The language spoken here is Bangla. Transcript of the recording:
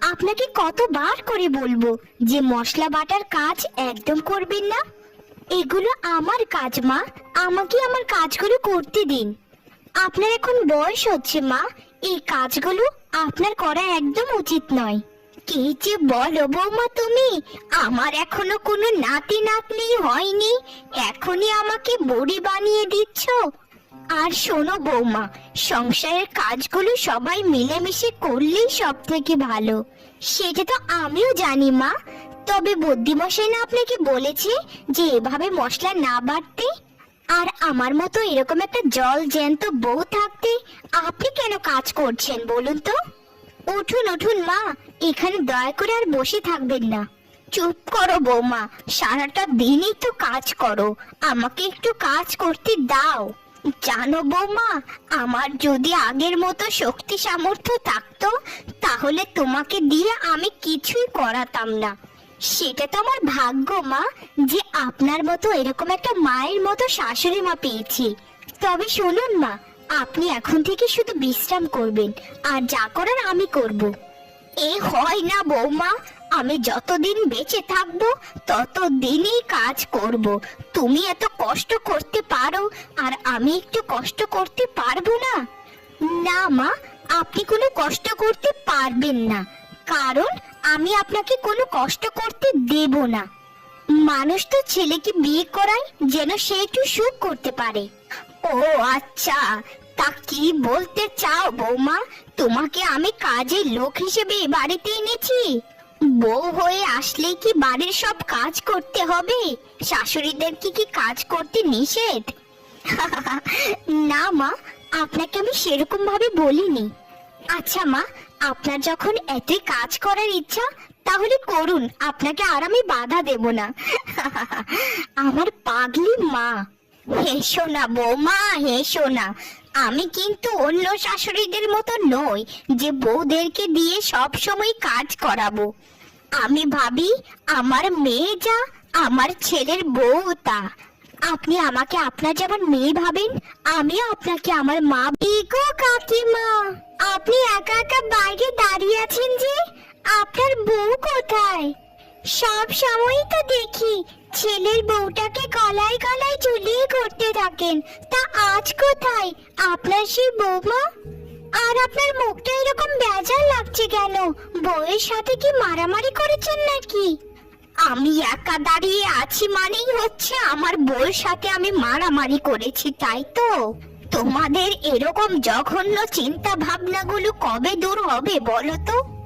আপনাকে কতবার করে বলব যে মশলা বাটার কাজ একদম করবেন না? এগুলো আমার কাজ, মা। আমাকে আমার কাজগুলো করতে দিন। আপনার এখন বয়স হচ্ছে, মা। এই কাজগুলো আপনার করা একদম উচিত নয়। কি যে বলো বৌমা তুমি, আমার এখনও কোনো নাতি নাতনি হয়নি? এখনই আমাকে বুড়ি বানিয়ে দিচ্ছ? আর শোনো বৌমা, সংসারের কাজগুলো সবাই মিলেমিশে করলেই সব থেকে ভালো। সেটা তো আমিও জানি, মা। তবে বুদ্ধিমশাই না আপনাকে বলেছে যে এভাবে মশলা না বাটতে আর আমার মতো এরকম একটা জল জ্যান্ত বউ থাকতে আপনি কেন কাজ করছেন বলুন তো? উঠুন উঠুন, মা। এখানে দয়া করে আর বসে থাকবেন না। চুপ করো বৌমা, সারাটা দিনই তো কাজ করো। আমাকে একটু কাজ করতে দাও। জানো বৌমা, আমার যদি আগের মতো শক্তি সামর্থ্য থাকতো, তাহলে তোমাকে দিয়ে আমি কিছুই করাতাম না। সেটা তো আমার ভাগ্য, মা, যে আপনার মতো এরকম একটা মায়ের মতো শাশুড়ি মা পেয়েছি। তবে শুনুন, মা, আপনি এখন থেকে শুধু বিশ্রাম করবেন, আর যা করার আমি করব। এ হয় না, বৌমা আমি যতদিন বেঁচে থাকব, ততদিনই কাজ করব। তুমি এত কষ্ট করতে পারো, আর আমি একটু কষ্ট করতে পারব না? না, মা, আপনি কোনো কষ্ট করতে পারবেন না। কারণ আমি আপনাকে কোনো কষ্ট করতে দেব না। মানুষ তো ছেলেকে বিয়ে করায়, যেন সে একটু সুখ করতে পারে। ও আচ্ছা। তা কি বলতে চাও বৌমা? তোমাকে আমি কাজের লোক হিসেবে বাড়িতে এনেছি? বউ হয়ে আসলেই কি বাড়ির সব কাজ করতে হবে? শাশুড়িদের কি কি কাজ করতে নিষেধ? না মা, আপনাকে আমি সেরকম ভাবে বলিনি। আচ্ছা মা, আপনার যখন এতই কাজ করার ইচ্ছা, তাহলে করুন, আপনাকে আর আমি বাধা দেব না। আমার পাগলি মা। হেসো না বৌমা হেসো না আমি কিন্তু অন্য শাশুড়িদের মতো নই যে বউদেরকে দিয়ে সব সময় কাজ করাবো। আমি ভাবি আমার মেয়ে যা, আমার ছেলের বউ তা। আপনি আমাকে আপনার যেমন মেয়ে ভাবেন, আমিও আপনাকে আমার মা গো কাকিমা, আপনি একা একা বাইরে দাঁড়িয়ে আছেন যে, আপনার বউ কোথায়? সব সময়ই তো দেখি ছেলের বউটাকে গলায় গলায় ঝুলিয়ে করতে থাকেন। তা আজ কোথায়? আপনার সেই বৌমা? আর আপনার মুখটা এরকম বেজার লাগছে কেন? বউয়ের সাথে কি মারামারি করেছেন নাকি? আমি একা দাঁড়িয়ে আছি মানেই হচ্ছে আমার বউয়ের সাথে আমি মারামারি করেছি, তাই তো? তোমাদের এরকম জঘন্য চিন্তা ভাবনাগুলো কবে দূর হবে বলো তো?